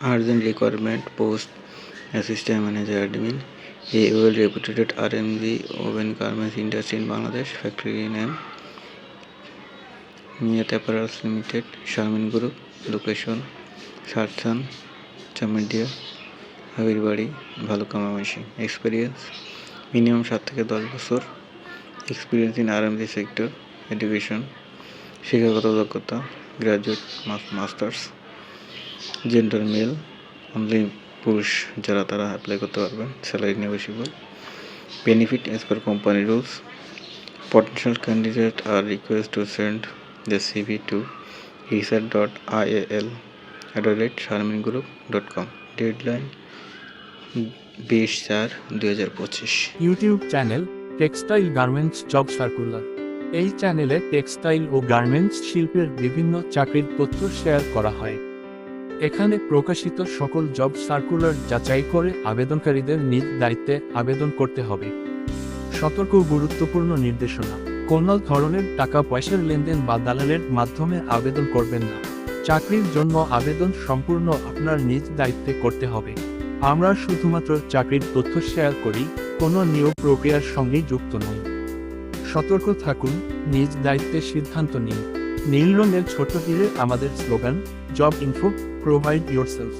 urgent requirement post assistant manager admin a well reputed rmg oven garments industry in bangladesh factory name Niyat Apparels Limited, Sharmin Group, location Sarsan, চামেডিয়া হাবির বাড়ি ভালুকামামাসি experience minimum সাত থেকে দশ বছর experience in RMG sector education শিক্ষাগত যোগ্যতা graduate masters gender male only পুরুষ যারা তারা অ্যাপ্লাই করতে পারবেন salary negotiable benefit as per company rules potential candidate are requested to send the CV at the rate sharmingroup.com deadline বিশ চার দুই হাজার পঁচিশ YouTube channel textile garments job circular এই চ্যানেলে টেক্সটাইল ও গার্মেন্টস শিল্পের বিভিন্ন চাকরির তথ্য শেয়ার করা হয়। এখানে প্রকাশিত সকল জব সার্কুলার যাচাই করে আবেদনকারীদের নিজ দায়িত্বে আবেদন করতে হবে। সতর্ক গুরুত্বপূর্ণ নির্দেশনা। কোনো ধরনের টাকা পয়সার লেনদেন বা দালালের মাধ্যমে আবেদন করবেন না। চাকরির জন্য আবেদন সম্পূর্ণ আপনার নিজ দায়িত্বে করতে হবে। আমরা শুধুমাত্র চাকরির তথ্য শেয়ার করি, কোনো নিয়োগ প্রক্রিয়ার সঙ্গে যুক্ত নই। সতর্ক থাকুন, নিজ দায়িত্বে সিদ্ধান্ত নিন। নীল রঙের ছোট তীরে আমাদের slogan job info provide yourself